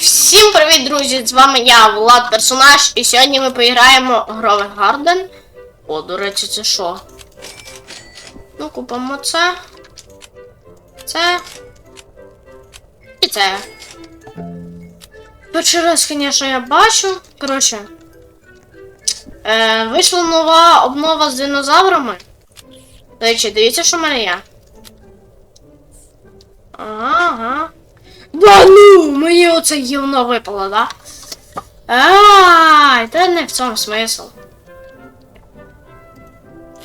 всім привіт, друзі! З вами я, Влад Персонаж, і сьогодні ми поіграємо Гровий Гарден. О, до речі, це що? Ну, купимо це. Це. І це. Перший раз, звісно, я бачу. Коротше. Е, вийшла нова обнова з динозаврами. До речі, дивіться, що в мене є. Ага. Да ну, мені оце гівно випало, да? Ай, та не в цьому смисл.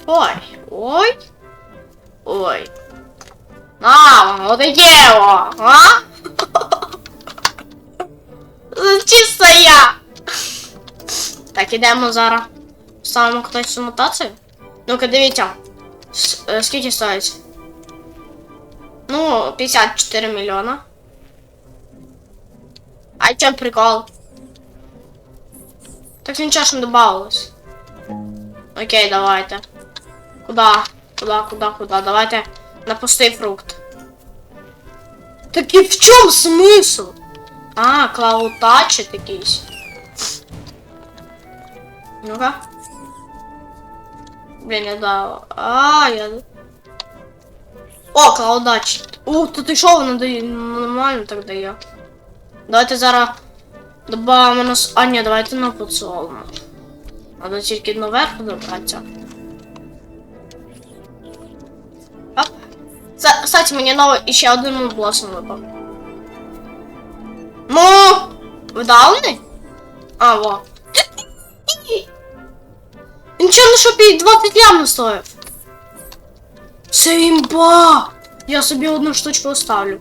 Ой, ой. Ой. А, воно таке, о, а? Чисто я. Так, ідемо зараз. Ставимо хтось мутацію. Ну-ка, дивіться. Е, Скільки стоїть? Ну, 54 мільйона. А чё прикол? Так ничего ж не добавилось. Окей, давайте. Куда? Куда, куда, куда? Давайте на пустий фрукт. Так і в чому смисл? А, клаутачі якийсь. Ну-ка. Блін, я дав. А, я. О, клаудач. Ух, тут і що воно? Нормально так дає. Давайте зараз добавимо нас. А, ні, давайте на поцолимо. Надо тільки наверх добратися. Оп. Кстати, мені новий іще один блосом випав. Ну, вдавний? А, во. Нічого, щоб і 20 лям стоїв. Це імба! Я собі одну штучку оставлю.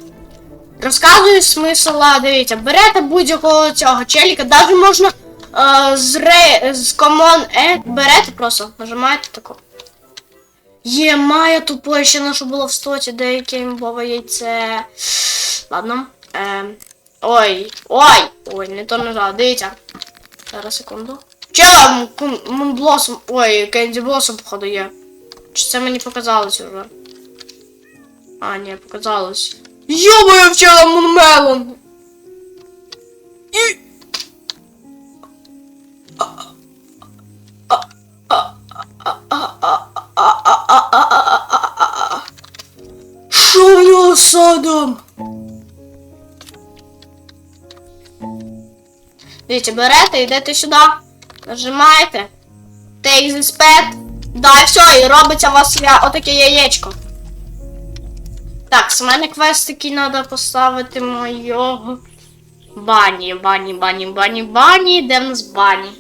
Розказую смисл, дивіться, берете будь-якого цього челіка, навіть можна е, з, ре, з Common E, берете просто, нажимаєте таку. Є, має тупо ще нашу було в стоті, деяке імбове яйце. Ладно. Е, ой, ой, ой, не то нажав, дивіться. Зараз секунду. Че, мунблосом, ой, кенді блосом, походу, є. Чи це мені показалось уже? А, ні, показалось. Йо-моє вчора мунмелон! І... Що в нього садом? Дивіться, берете, йдете сюди, нажимаєте. Take this pet. Да, і все, і робиться у вас отаке яєчко. Так, з мене квестики треба поставити мойого. Бані, бані, бані, бані, бані. Де в нас бані?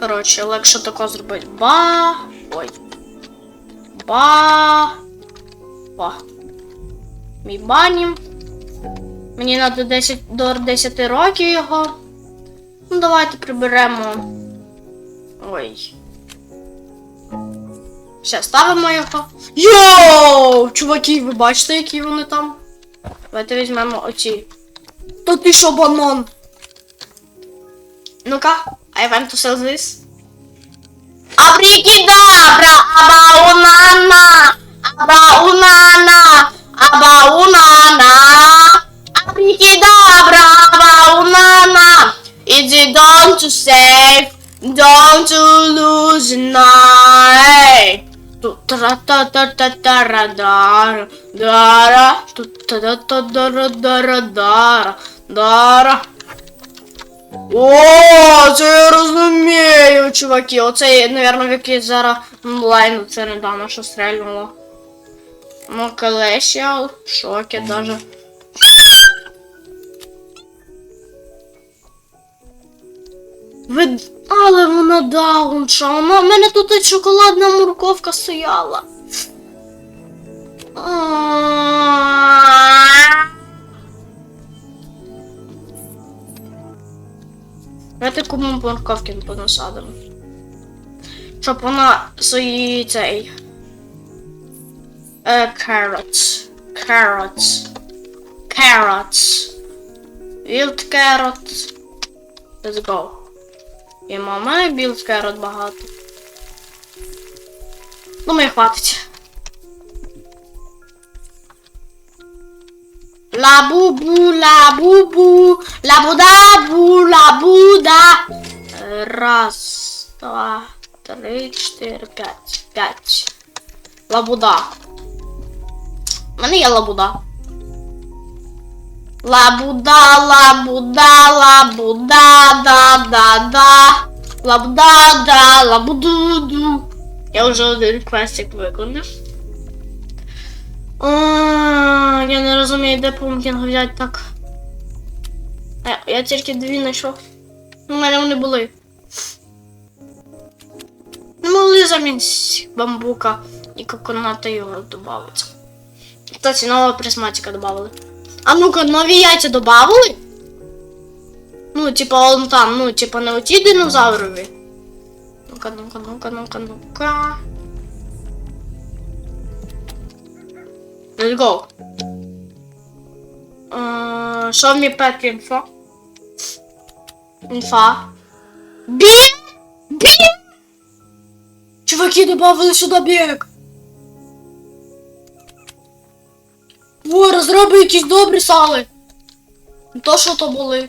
Коротше, легше тако зробити. Ба. Ой. Ба. Ба. Мій бані. Мені треба 10 до 10 років його. Ну, давайте приберемо. Ой. Все, ставимо його. Йоу! Чуваки, ви бачите, які вони там? Давайте візьмемо оці. Та ти що, банан? Ну-ка, I want to sell this. Абрикидабра, абаунана, абаунана, абаунана, абрикидабра, абаунана. It's don't to save, don't to lose night. Ту-тра-та-та-та-та-ра-дара, дара, ту-та-та-та-дара-дара-дара, дара. О, це я розумію, чуваки. Оце, напевно, в якийсь зараз онлайн це недавно щось стрельнуло. Ну, в шокі даже. Ви... Але вона даунша, в мене тут і шоколадна морковка стояла. Давайте кому морковки понасадимо. Щоб вона свої цей. Е, carrots. Carrots. Carrots. Wild carrots. Let's go. І мама білд керот багато. Думаю, хватить. Ла-бу-бу, ла-бу-бу, ла-бу-да-бу, ла-бу-да. Раз, два, три, чотири, п'ять. П'ять. Лабуда. У мене є лабуда. Лабуда, лабуда, лабуда, да, да, да. Лабуда, да, лабуду-ду. Я вже один квестик виконав. Я не розумію, де пумкінг взяти так. Е, Я тільки дві знайшов. У мене вони були. Не могли замість бамбука і коконата його додати. Кстати, нова присматика добавили. А ну-ка, нові яйця добавили? Ну, типа он там, ну, типа не оті динозаврові. Ну-ка, ну-ка, ну-ка, ну-ка, ну-ка. Let's go. Е, Show me pet info. Інфа. Біг! Біг! Чуваки добавили сюди біг. Во, розроби якісь добрі сали. Не то, що то були.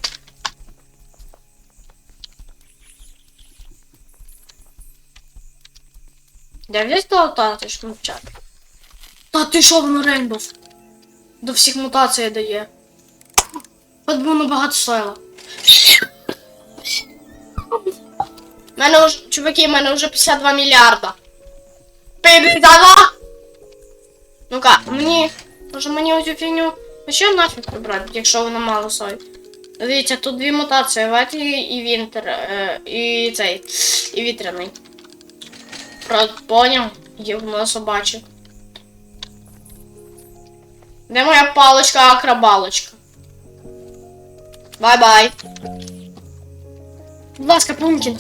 Де взяти толтати ж мовчати? Та ти що воно Рейнбов? До всіх мутацій дає. Би воно багато. У мене вже, чуваки, в мене вже 52 мільярда. 52! Ну-ка, мені. Може мені оцю фігню ще нафіг прибрати, якщо вона мало стоїть. Дивіться, тут дві мутації, вет і, вінтер, е, і цей, і вітряний. Поняв, є в нас собаче. Де моя паличка акробалочка? Бай-бай. Будь ласка, Пумкін.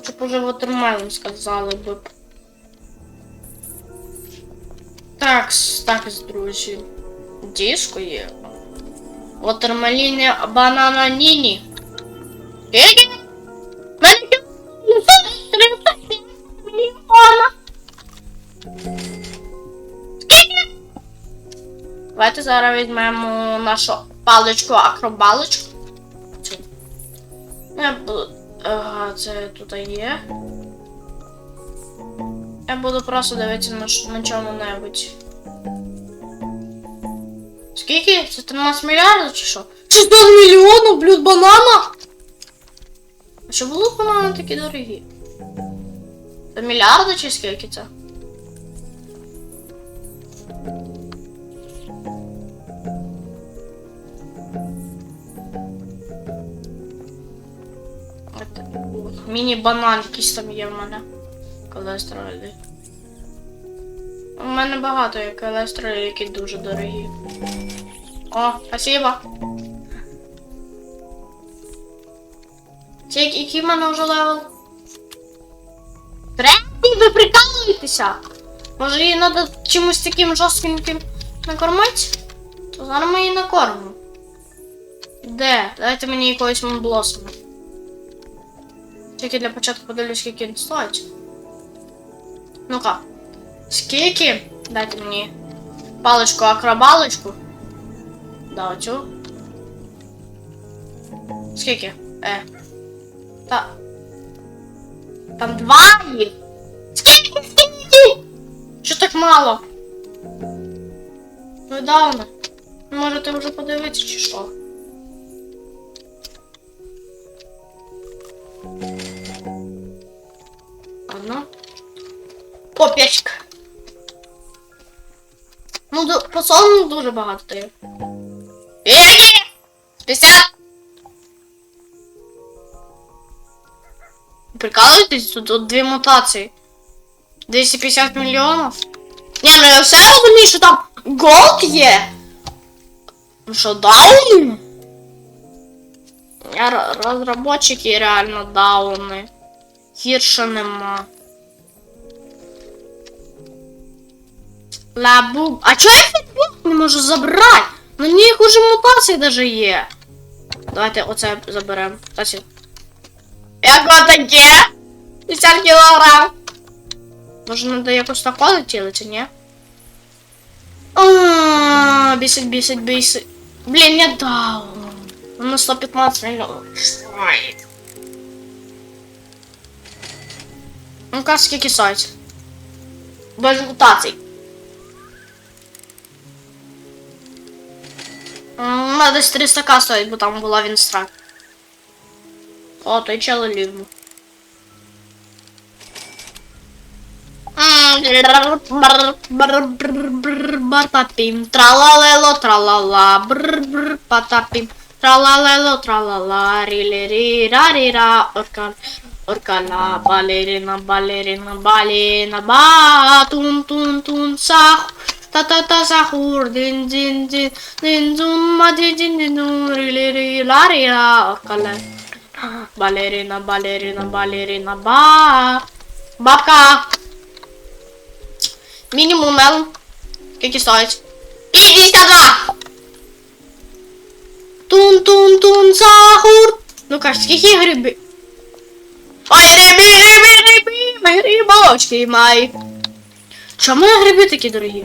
Хочу б уже watermelon сказали б. Так, так, друзі. Диско є. Watermelon банана ніні. Скільки? Мене ще 305 мільйона. Скільки? Давайте зараз візьмемо нашу паличку акробалочку. Я буду. Ага, це тут є. Я буду просто дивитися на, на чому-небудь. Скільки? Це 13 мільярдів чи що? 600 мільйонів, блюд банана! А що було банани такі дорогі? Це мільярди чи скільки це? Міні-банан якийсь там є в мене. Колестеролі. У мене багато є колестеролі, які дуже дорогі. О, спасибо. Це який в мене вже левел? Третій, ви прикалуєтеся? Може її треба чимось таким жорстким накормити? То зараз ми її накормимо. Де? Дайте мені якогось монблосона. Тільки для початку подивлюсь, скільки він стоїть. Ну-ка. Скільки? Дайте мені паличку акробалочку. Да, оцю. Скільки? Е. Та. Там два їх. Скільки? Скільки? Що так мало? Ну давно. Можете вже подивитися чи що? Попячка. Ну, до, по дуже багато дає. Єні! 50! Прикалуєтесь? Тут, тут дві мутації. 250 мільйонів. Ні, ну я все розумію, що там голд є. Ну що, дауни? Я р- розробники реально дауни. Гірше нема. Лабуб. А чого я фітбок не можу забрати? На них уже мутації даже є. Давайте оце заберемо. Кстати. Як таке? 50 кілограм. Може, надо якось тако летіли, чи ні? А, Бісить, бісить, бісить. Блін, не дав. На 115 мільйонів. Ну-ка, скільки сайт? Без мутацій. Надо десь 300к стоїть, бо там була вінстрак. О, той чел лівну. Батапім, тралалело, тралала, брр патапім, тралалело, тралала, рілі раріра, оркан, оркана, балерина, балерина, балерина, ба, тун, тун, тун, сах, та та та сахур, дин, дин, дин, дин, зун, ма, дин, дин, дин, дун, рілі рі, ларіра, оркана, балерина, балерина, балерина, ба, бабка. Мінімум мел. Скільки стоїть? 52! Тун-тун-тун, сахур. Ну кажеш, скільки гриби? Ой, гриби, гриби, гриби, грибочки май. Чому гриби такі дорогі?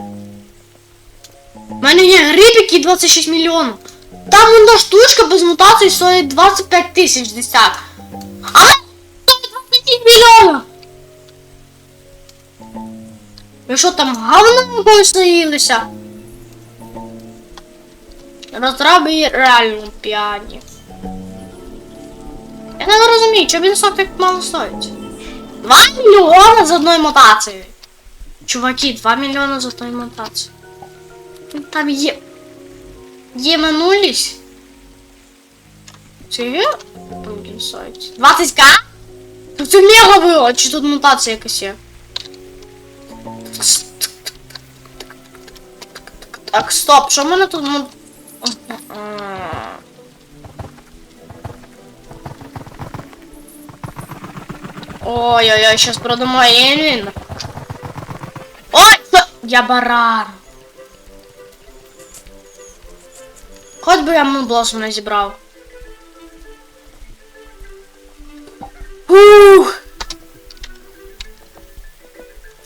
У мене є грибики 26 мільйонів. Там одна штучка без мутації стоїть 25 тисяч десят. А стоїть 26 мільйонів! Ви що там говно якось наїлися? Розраби реально п'яні. Я не розумію, чому він так мало стоїть. 2 мільйони з одної мутації. Чуваки, 2 мільйони з одної мутації. Ну, Там є. Є минулість. Чи є? Там сайт. 20к? Тут це мега було, чи тут мутація якась є? Так, стоп, що в мене тут му... Ой-ой-ой, сейчас продумаю Ельвин. Ой, ха, я баран. Хоч би я мунблосом не зібрав. Ух.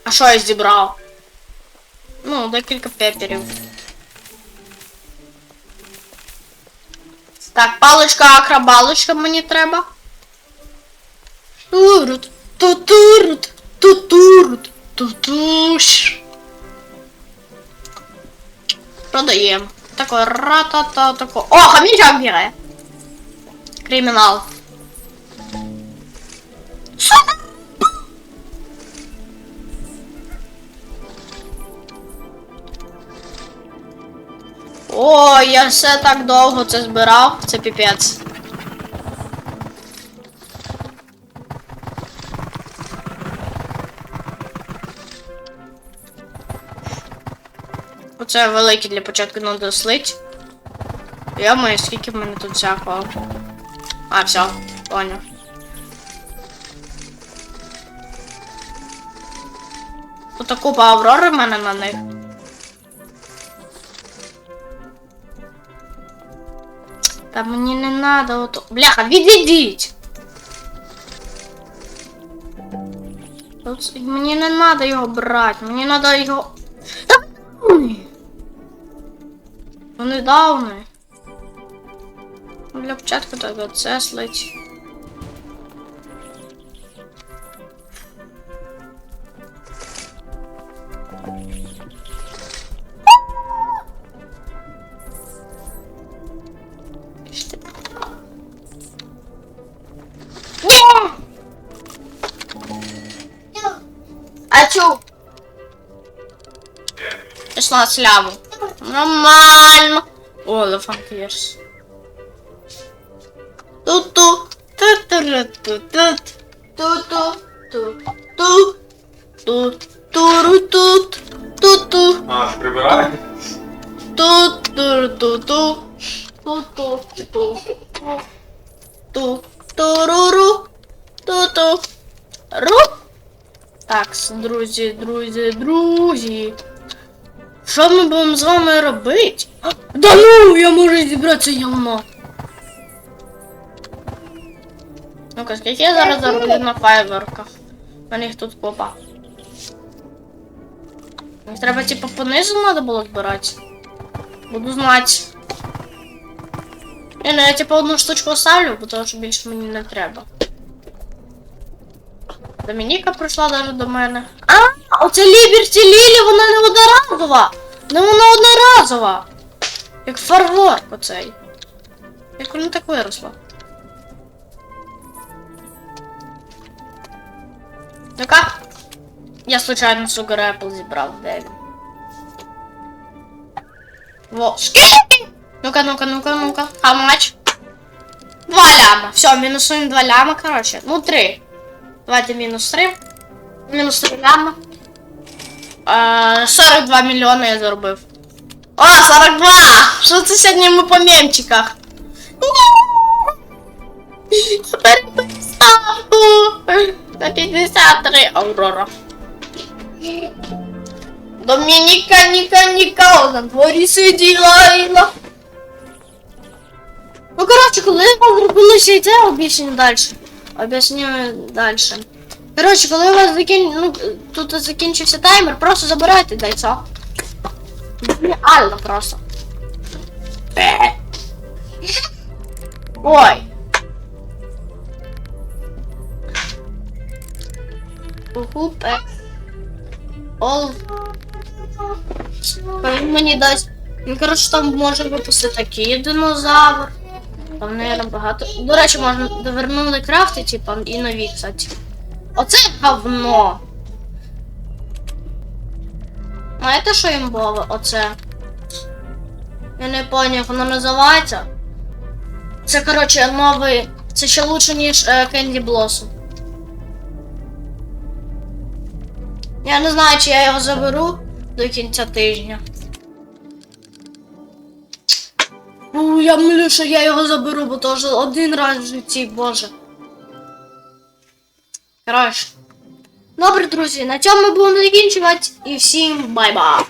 А що я зібрав? Ну, декілька пеперів. Так, паличка, акробалочка мені треба. Турут, тутурут, тутурут, тутуш. Продаємо. Такой ратата, такой. О, хомячок бігає. Кримінал. О, я все так довго це збирав, це піпець. Оце великий для початку надо слить. Я маю, скільки в мене тут всякого. А, все, поняв. Тут купа аврори в мене на них. Та мені не надо ото. Бляха, відійдіть! Тут Мені не надо його брати, мені надо його. Вони давні. Для початку так оце слить. А чу? Пішла сляву. Нормально. О, Elephant Ears. Ту-ту. Ту-ту-ру-ту-тут. Ту-ту. Ту-ту. Ту-ту-ру-тут. Ту-ту. А, ж прибирає? Ту-ту-ту-ту. Ту-ту-ту. Ту-ту-ру-ру. Ту-ту. Ру. Так, друзі, друзі, друзі. Що ми будемо з вами робити? А, Да ну, я можу зібрати це явно. Ну-ка, скільки я зараз зароблю на файверках? У мене їх тут купа. Мені треба типу понизу треба було збирати. Буду знати. Ні, ну я типу одну штучку оставлю, бо того, що більше мені не треба. Домініка прийшла навіть до мене. А, Оце Ліберті Лілі, вона не одноразова! Не вона одноразова! Як фарворк оцей. Як вона так виросла? Ну-ка. Я случайно Sugar Apple зібрав, де він? Во? Ну-ка, ну-ка, ну-ка, ну-ка. How much? Два ляма. Все, мінусуємо два ляма, короче. Ну, три. Давайте мінус три. Мінус три ляма. Е, 42 мільйони я заробив. О, 42! Що це сьогодні ми по мемчиках? Переписав! На 53 Аурора. Домініка, Ніка, Ніка, на дворі сиділа Іла. Ну, коротше, коли я зробила ще йде, об'ясню далі. Об'ясню далі. Коротше, коли у вас закін... ну, тут закінчився таймер, просто забирайте дайцо. Реально просто. Ой. Гупе. Ол. Він мені дасть. Він, коротше, там може випустити такий динозавр. Там, наверное, багато. До речі, можна довернули крафти, типа, і нові, кстати. Оце говно. Знаєте, що їм було? Оце. Я не поняв, як воно називається. Це, коротше, новий. Це ще лучше, ніж е, Candy Blossom. Я не знаю, чи я його заберу до кінця тижня. Ну, я млю, що я його заберу, бо вже один раз в житті, боже. Коротше. Добре, друзі, на цьому ми будемо закінчувати. І всім бай-бай!